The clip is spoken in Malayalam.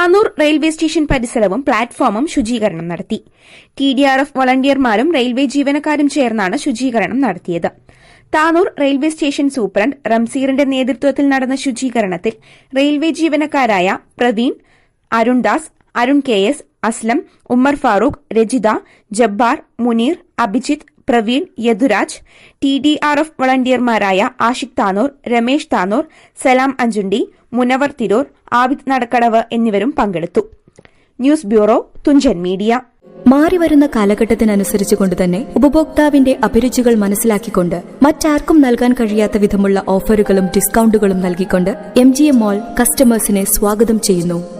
Tanur railway station പരിസരവും പ്ലാറ്റ്ഫോമും ശുചീകരണം നടത്തി. ടി ഡി ആർ എഫ് വളണ്ടിയർമാരും റെയിൽവേ ജീവനക്കാരും ചേർന്നാണ് ശുചീകരണം നടത്തിയത്. താനൂർ റെയിൽവേ സ്റ്റേഷൻ സൂപ്രണ്ട് റംസീറിന്റെ നേതൃത്വത്തിൽ നടന്ന ശുചീകരണത്തിൽ railway ജീവനക്കാരായ Praveen Arundas Arun K S Aslam Ummer Farooq Rajitha Jabbar Muneer Abhijith Praveen Yaduraj T D R F വളണ്ടിയർമാരായ Ashiq Tanur Ramesh Tanur Salam Anchundi Munavar Tirur Abid Nadakkadavu എന്നിവരും പങ്കെടുത്തു. News bureau Thunchan media. മാറിവരുന്ന കാലഘട്ടത്തിനനുസരിച്ചുകൊണ്ട് തന്നെ ഉപഭോക്താവിന്റെ അഭിരുചികൾ മനസ്സിലാക്കിക്കൊണ്ട് മറ്റാർക്കും നൽകാൻ കഴിയാത്ത വിധമുള്ള ഓഫറുകളും ഡിസ്കൌണ്ടുകളും നൽകിക്കൊണ്ട് എം ജി എം മോൾ കസ്റ്റമേഴ്സിനെ സ്വാഗതം ചെയ്യുന്നു.